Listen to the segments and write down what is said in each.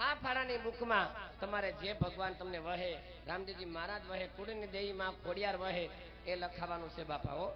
આ ફાળાની બુકમાં તમારે જે ભગવાન તમને વહે રામદેવજી મહારાજ વહે, કુળની દેવીમાં ખોડિયાર વહે, એ લખાવાનું છે બાપાઓ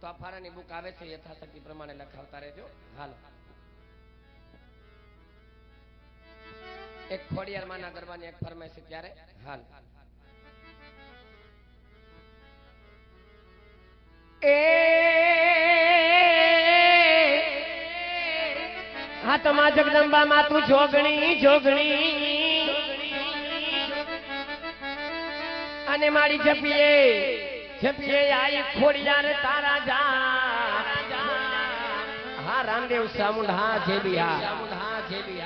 તો આ ફાળાની બુક આવે છે, યથાશક્તિ પ્રમાણે લખાવતા રહેજો. હાલો. એક ખોડિયાર માના ગરબાની એક ફરમાઈશ ત્યારે હાલ. એ હા માં જગદંબા માં તું જોગણી જોગણી. અને મારી જપીએ જપીએ, આઈ ખોડિયાર તારા જા. હા, રામદેવ સામુંડ હા જેબી હા જેબી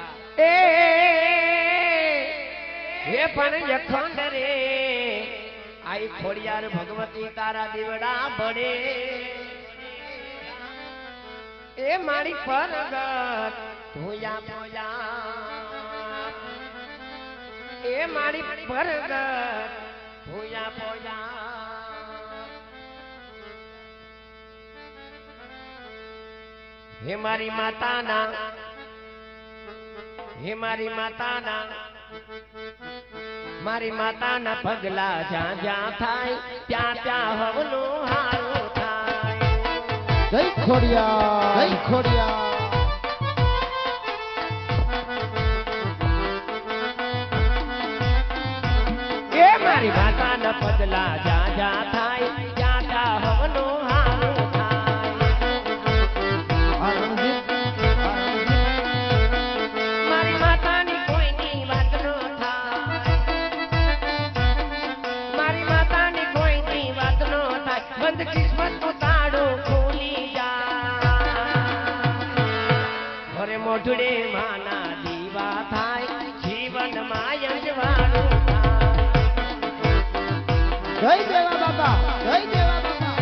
એ પણ યખંડ રે. આઈ ખોડિયાર ભગવતી તારા દીવડા બડે એ મારી પરગત ધોયા પોયા એ મારી પરગત ધોયા પોયા હે મારી માતાના. હે મારી માતાના. મારી માતાના પગલા જ્યાં જ્યાં થાય ત્યાં ત્યાં હવનું હારું થાય. જય ખોડિયા જય ખોડિયા મારી માતાના પગલા જ્યાં જ્યાં થાય. જાતા હવનું જય દેવા બાબા જય દેવા બાબા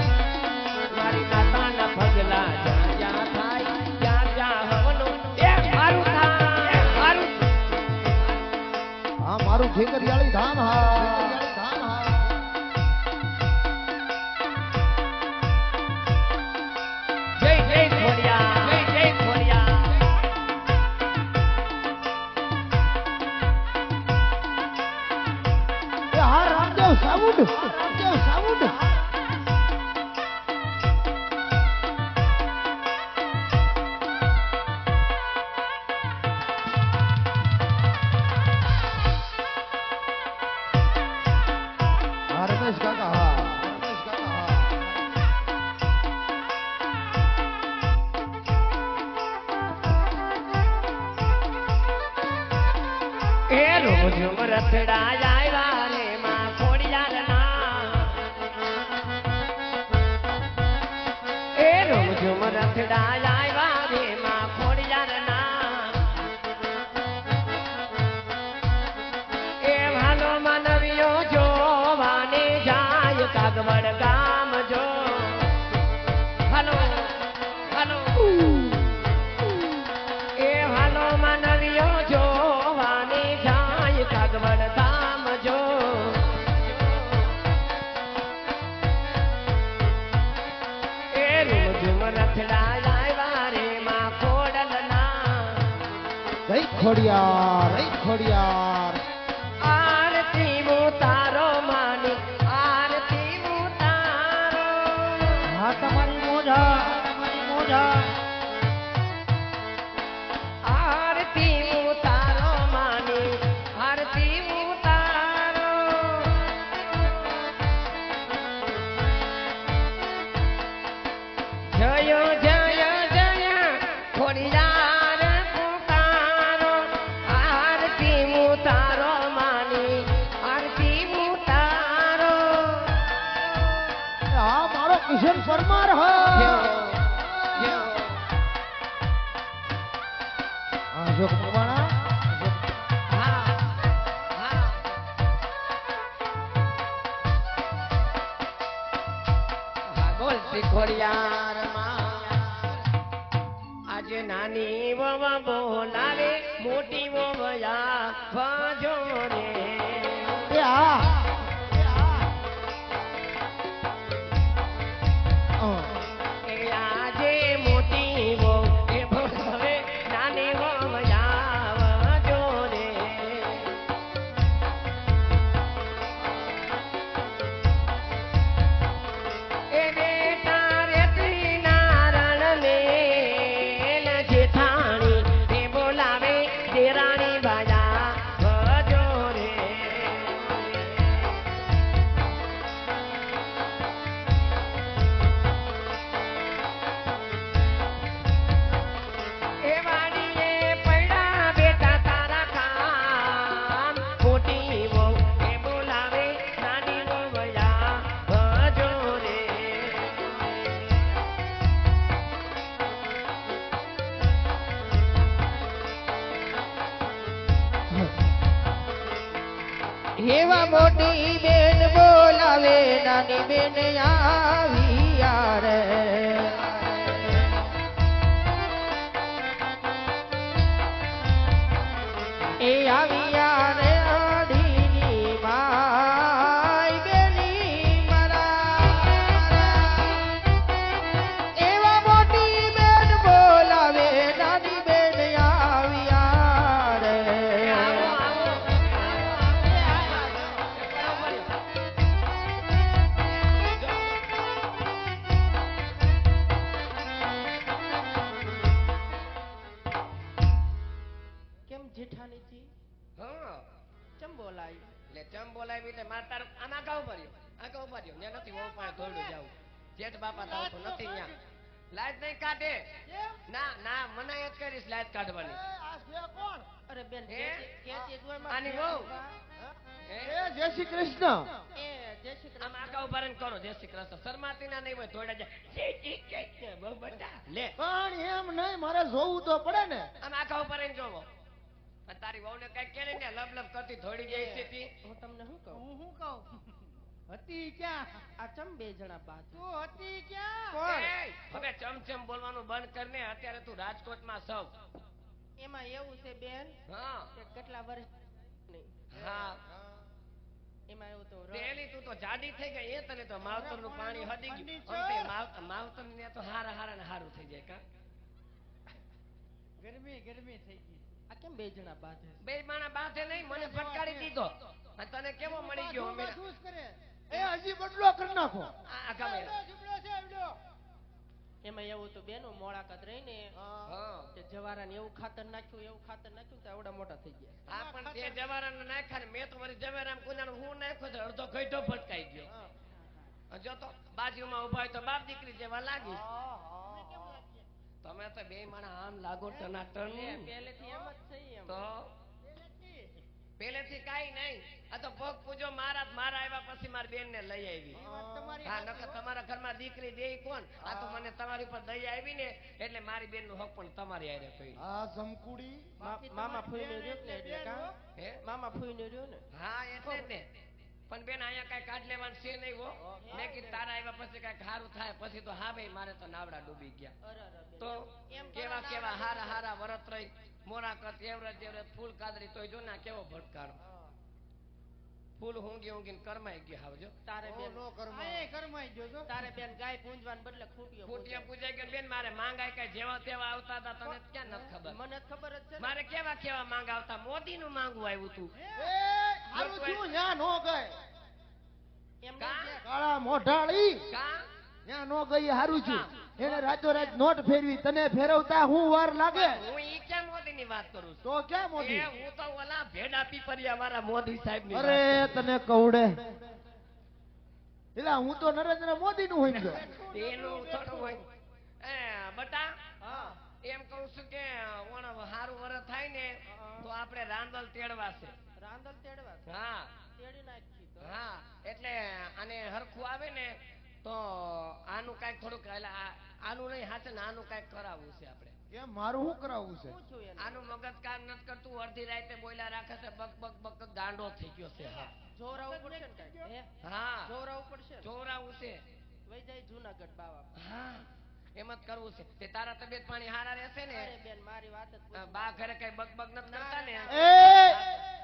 મારી માતાના પગલા જ્યાં જ્યાં થાય ત્યાં ત્યાં હવનું એ મારું થાય મારું હા મારું ઠેકરિયાળી ધામ હા. એ રોજ ખોડિયાર ખોડિયાર. આરતી તારો માની આરતી તારો. હા તમારી મોજા તમારી મોજા આરતી તારો માની આરતી તારો. જયો જય જય. બોલ શીખોડિયારમાં આજે નાની વવ બોલાવે મોટી બેન બોલાવે નાની બેન આવી ઊભા રહ્યો આગા ઊભા રહ્યો ત્યાં નથી હું પણ ધોરડું જાઉં જેઠ બાપા તાવ તો નથી ત્યાં લાઈટ નહીં કાઢે? ના ના મનાય જ કરીશ લાઈટ કાઢવાની. અરે બેન આની? જય શ્રી કૃષ્ણ. એ જય શ્રી આમ કૃષ્ણ. ઊભા કરો જય શ્રી કૃષ્ણ. શરમાતી ના નહીં હોય થોડા જાય. બટા. લે. પણ એમ નહીં મારે જોવું તો પડે ને. આમ આગા ઊભા રહીને જોવો. તારી વહુ ને કઈ કે ને લબ લબ કરતી થોડી જાય છે હું તમને શું કહું? હું શું કહું? હતી ક્યાં? આ ચમ બે જણા બાદ તું હતી ક્યાં? હવે ચમચમ બોલવાનું બંધ કરને અત્યારે તું રાજકોટમાં સૌ. એમાં એવું છે બેન હા. કે કેટલા વર્ષ નહીં. હા. એમાં એવું તો પેલી તું તો જાડી થઈ ગઈ એ તને તો માવતરનું પાણી હદી ગયું. પંડિત અંતે માવ- માવતર ને તો હારા હારા ને હારું થઈ જાય કા? ગરમી ગરમી થઈ ગઈ. આ કેમ બે જણા બાદ બે માણા બાથે નહીં મને ફટકારી દીધો. તને કેવો મળી ગયો? શું કરે? એ હજી બદલો કરી નાખો. આ ગમે. એમાં એવું તો બેનો મોળાકત રહી ને તે જવારાને એવું ખાતર નાખ્યું એવું ખાતર નાખ્યું તો આવડા મોટા થઈ ગયા. આ પણ તે જવારા ને નાખ્યા ને મેં તો મારી જવારામ કુનાનું હું નાખ્યો તો અડધો ગઈઢો ભટકાઈ ગયો. જો તો બાજુમાં ઊભા હોય તો બાપ દીકરી જેવા લાગી. તમે તો બે માણા આમ લાગો ટનાટન. પહેલેથી એમ જ થઈ એમ. તો પેલેથી કાઈ નહીં. આ તો ભોગ પૂજો મારા મારા આવ્યા પછી મારી બેન ને લઈ આવી. હા નકર તમારા ઘરમાં દીકરી દે કોણ? આ તો મને તમારી ઉપર દઈ આવી ને એટલે મારી બેનનું હક પણ તમારી આરે કર્યું આ જમકુડી. મામા ફૂઈને રહ્યો ને એટલે કા? હે? મામા ફૂઈને રહ્યો ને? હા એટલે ને. પણ બેન અહીંયા કઈ કાઢ લેવાનું છે નહીં હો. મેં કીધું તારા આવ્યા પછી કઈ સારું થાય. પછી તો હા ભાઈ મારે તો નાવડા ડૂબી ગયા. અરે અરે બેન. તો કેવા કેવા હારા હારા વરત રહી. મોરા કત એવરત એવરત ફૂલ કાદરી તોય જો ના કેવો ભટકારો ફૂલ ઊંઘી ઊંઘીને કરમાઈ ગયા આવજો તારે બેન કરમાઈ ગયો તારે બેન ગાય પૂંજવાને બદલે ખૂટ્યો ફૂટિયા પૂજાય કે બેન મારે માંગાય કઈ જેવા તેવા આવતા હતા તને ક્યાં નથી ખબર? મને ખબર જ છે મારે કેવા કેવા માંગ આવતા મોદી નું માંગવું આવ્યું તું. એ હારું થયું ન્યા નો ગઈ. એમ કા? કે- કાળા મોઢાળી. કા? ન્યા નો ગઈ હારું છું એને રાતો રાત નોટ ફેરવી તને ફેરવતા હું વાર લાગે? હું ઈ ક્યાં મોદી ની વાત કરું છું. તો ક્યાં મોદી? હું તો ઓલા ભેડા પીપરિયા અમારા મોદી સાહેબની અરે તને કવડે. એટલે હું તો નરેન્દ્ર મોદી નું હોય ગયો એનું થોડું હોય. એ બટા એમ કહું છું કે ઓણ હારું વરસ થાય ને તો આપણે રાંદલ તેડવા છે. રાંદલ તેડવા. હા. તેડી નાખી હા એટલે આને હરખું આવે ને તો આનું કાંઈક થોડુંક એટલે આનું નહીં હાચે ને આનું કાંઈક કરાવવું છે આપણે. કેમ મારું શું કરાવવું છે? આનું મગજ કામ નથી કરતું અડધી રાતે બોલ્યા રાખે છે બક બક બક ગાંડો થઈ ગયો છે હા. જોરાવું પડશે ને હા? જોરાવું પડશે જોરાવું ચોરાવું છે. વઈ જાય જુનાગઢ બાવા. હા. એમ જ કરવું છે. તે તારા તબિયત પાણી હારા રહેશે ને? બેન મારી વાત. બા ઘરે કઈ બક નથી કરતા ને?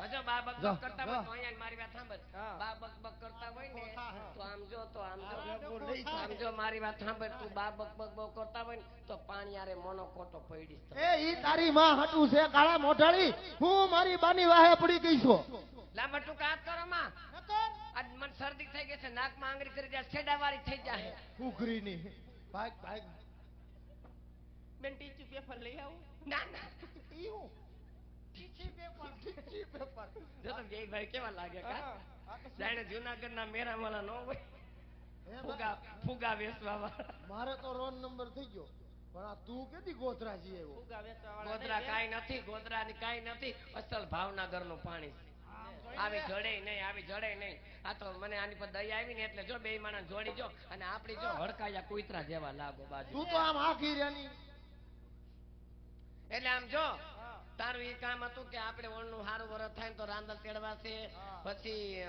હજો બા જો, કરતા હોય તો અહીંયા મારી વાત સાંભળ. બા બક કરતા હોય ને તો આમ જો તો આમ જો. આમ જો મારી વાત સાંભળ. તું બા બક બક કરતા હોય ને તો પાણી આરે મોનો કોટો પડી એ ઈ તારી માં હટું છે કાળા મોઢાળી. હું મારી બાની વાહે પડી ગઈ છું. લાંબા ટૂંકા હાથ કરો માં. આજ મને શરદી થઈ ગઈ છે નાકમાં આંગળી કરી જાય છેડાવાળી થઈ જાય. ઉઘરીની ભાગ ભાગ. બેન ટીચું પેપર લઈ આવું ના ના. ઈ હું ટીચી પેપર ટીચી પેપર જો તો બે કેવા લાગે કા? જાણે જુનાગઢ ના મેરામાલા નો હોય ફુગા ફુગા વેચવા વાળા મારે તો રોન નંબર થઈ ગયો. પણ આ તું કેદી ગોધરા જી આવ્યો ગોધરા કાઈ નથી ગોધરા ની કાઈ નથી. અસલ ભાવનગરનું પાણી આવી જડે નહીં આવી જડે નહીં આ તો મને આની પર દયા આવી ને એટલે જો બે માણસ જોડી જો અને આપડી જો હડકાયા કુતરા જેવા લાગો બાજુ તું તો આમ આખી રેની એટલે આમ જો. તારું એ કામ હતું કે આપણે ઓળનું સારું વરસ થાય તો રાંદલ તેડવા છે. પછી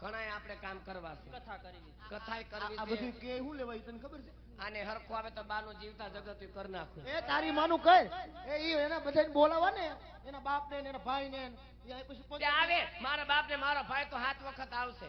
ઘણા આપણે કામ કરવાશે કથા કરવી કથા આ આ કરવી બધું કે શું લેવાય તને ખબર છે? આને હરખું આવે તો બાનું જીવતા જગત કરી નાખું. એ તારી માનું કર. એ ઈ એના બધાને બોલાવા ને. એના બાપ ને એના ભાઈ ને. આવે. મારા બાપ ને મારો ભાઈ તો હાથ વખત આવશે?